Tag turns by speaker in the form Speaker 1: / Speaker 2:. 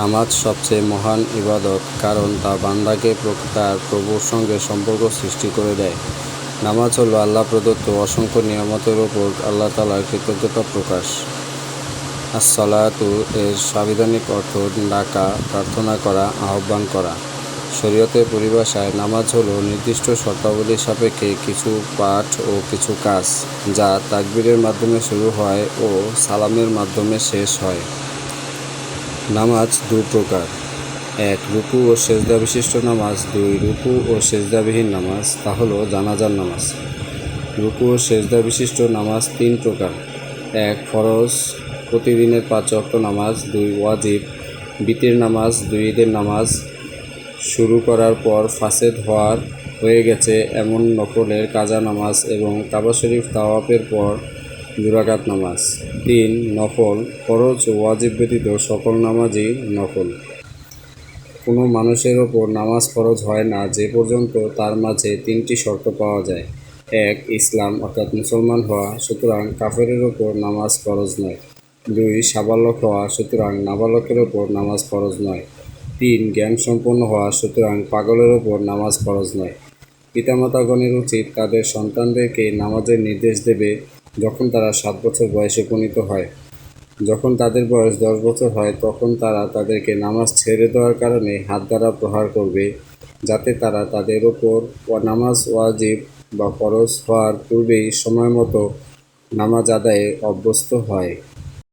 Speaker 1: নামাজ সবচেয়ে মহান ইবাদত, কারণ তা বান্দাকে তার প্রভুর সঙ্গে সম্পর্ক সৃষ্টি করে দেয়। নামাজ হল আল্লাহ প্রদত্ত অসংখ্য নিয়ামতের ওপর আল্লাহ তালার কৃতজ্ঞতা প্রকাশ। আসসালাতু এর সাংবিধানিক অর্থ ডাকা, প্রার্থনা করা, আহ্বান করা। শরীয়তের পরিভাষায় নামাজ হল নির্দিষ্ট শর্তাবলী সাপেক্ষে কিছু পাঠ ও কিছু কাজ, যা তাকবীরের মাধ্যমে শুরু হয় ও সালামের মাধ্যমে শেষ হয়। নামাজ দু প্রকার। এক, রুকু ও সেজদা বিশিষ্ট নামাজ। দুই, রুকু ও সেজদাবিহীন নামাজ, তা হলো জানাজার নামাজ। রুকু ও সেজদা বিশিষ্ট নামাজ তিন প্রকার। এক, ফরজ, প্রতিদিনের পাঁচ ওয়াক্ত নামাজ। দুই, ওয়াজিব, বিতির নামাজ। দুই, ঈদের নামাজ। শুরু করার পর ফাসেদ হওয়ার হয়ে গেছে এমন নকলের কাজা নামাজ এবং কাবা শরীফ তাওয়াফের পর দুরাকাত নামাজ, তিন নফল ও ওয়াজিব ব্যতীত সকল নামাজই নফল। কোনো মানুষের ওপর নামাজ ফরজ হয় না, যে পর্যন্ত তার মাঝে তিনটি শর্ত পাওয়া যায়। এক, ইসলাম, অর্থাৎ মুসলমান হওয়া, সুতরাং কাফেরের ওপর নামাজ ফরজ নয়। দুই, সাবালক হওয়া, সুতরাং নাবালকের ওপর নামাজ ফরজ নয়। তিন জ্ঞান সম্পন্ন হওয়া, সুতরাং পাগলের ওপর নামাজ ফরজ নয়। পিতামাতাগণের উচিত তাদের সন্তানদেরকে নামাজের নির্দেশ দেবে যখন তারা সাত বছর বয়সে উপনীত হয়, যখন তাদের বয়স দশ বছর হয়, তখন তারা তাদেরকে নামাজ ছেড়ে দেওয়ার কারণে হাত দ্বারা প্রহার করবে, যাতে তারা তাদের ওপর নামাজ ওয়াজিব বা ফরজ হওয়ার পূর্বেই সময় মতো নামাজ আদায়ে অভ্যস্ত হয়।